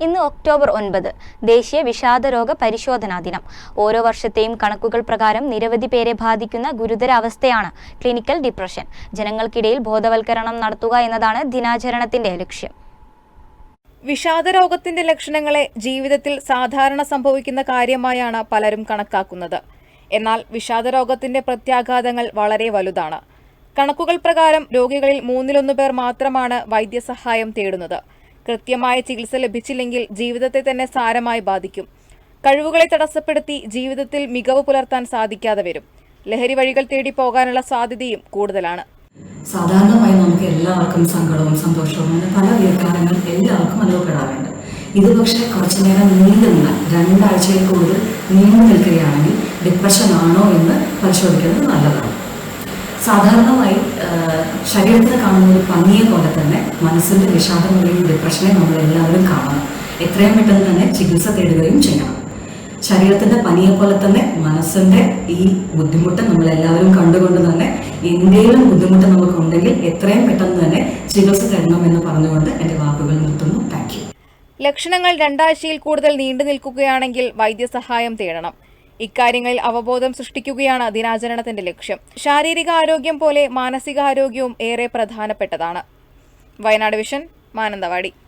ഇന്ന് ഒക്ടോബർ ഒൻപത് ദേശീയ വിഷാദരോഗ പരിശോധനാ ദിനം. ഓരോ വർഷത്തെയും കണക്കുകൾ പ്രകാരം നിരവധി പേരെ ബാധിക്കുന്ന ഗുരുതരാവസ്ഥയാണ് ക്ലിനിക്കൽ ഡിപ്രഷൻ. ജനങ്ങൾക്കിടയിൽ ബോധവൽക്കരണം നടത്തുക എന്നതാണ് ദിനാചരണത്തിന്റെ ലക്ഷ്യം. വിഷാദരോഗത്തിന്റെ ലക്ഷണങ്ങളെ ജീവിതത്തിൽ സാധാരണ സംഭവിക്കുന്ന കാര്യമായാണ് പലരും കണക്കാക്കുന്നത്. എന്നാൽ വിഷാദരോഗത്തിന്റെ പ്രത്യാഘാതങ്ങൾ വളരെ വലുതാണ്. കണക്കുകൾ പ്രകാരം രോഗികളിൽ മൂന്നിലൊന്നു പേർ മാത്രമാണ് വൈദ്യസഹായം തേടുന്നത്. കൃത്യമായ ചികിത്സ ലഭിച്ചില്ലെങ്കിൽ ജീവിതത്തെ തന്നെ സാരമായി ബാധിക്കും. കഴിവുകളെ തടസ്സപ്പെടുത്തി ജീവിതത്തിൽ മികവ് പുലർത്താൻ സാധിക്കാതെ വരും. ലഹരി വഴികൾ തേടി പോകാനുള്ള സാധ്യതയും കൂടുതലാണ്. സാധാരണമായി നമുക്ക് എല്ലാവർക്കും സങ്കടവും സന്തോഷവും അങ്ങനെ പല വികാരങ്ങൾ എല്ലാവർക്കും അനുഭവപ്പെടാറുണ്ട്. ഇത് പക്ഷേ കുറച്ചു നേരം നീണ്ടു നിന്നാൽ രണ്ടാഴ്ചയിൽ കൂടുതൽ നീണ്ടു നിൽക്കുകയാണെങ്കിൽ ഡിപ്രഷൻ ആണോ എന്ന് പരിശോധിക്കുന്നത് നല്ലതാണ്. സാധാരണമായി ശരീരത്തിന് കാണുന്ന ഒരു പന്നിയെ പോലെ തന്നെ മനസ്സിന്റെ വിഷാദങ്ങളെയും ഡിപ്രഷനെ നമ്മൾ എല്ലാവരും കാണണം. എത്രയും പെട്ടെന്ന് തന്നെ ചികിത്സ തേടുകയും ചെയ്യണം. ശരീരത്തിന്റെ പനിയെ പോലെ തന്നെ മനസ്സിന്റെ ഈ ബുദ്ധിമുട്ട് നമ്മൾ എല്ലാവരും കണ്ടുകൊണ്ട് തന്നെ എന്തെങ്കിലും ബുദ്ധിമുട്ട് നമുക്കുണ്ടെങ്കിൽ എത്രയും പെട്ടെന്ന് തന്നെ ചികിത്സ തരണമെന്ന് പറഞ്ഞുകൊണ്ട് എന്റെ വാക്കുകൾ നിർത്തുന്നു. താങ്ക് ലക്ഷണങ്ങൾ രണ്ടാഴ്ചയിൽ കൂടുതൽ നീണ്ടു നിൽക്കുകയാണെങ്കിൽ വൈദ്യസഹായം തേടണം. ഇക്കാര്യങ്ങളിൽ അവബോധം സൃഷ്ടിക്കുകയാണ് ദിനാചരണത്തിന്റെ ലക്ഷ്യം. ശാരീരിക ആരോഗ്യം പോലെ മാനസികാരോഗ്യവും ഏറെ പ്രധാനപ്പെട്ടതാണ്. വയനാട് വിഷൻ മാനന്തവാടി.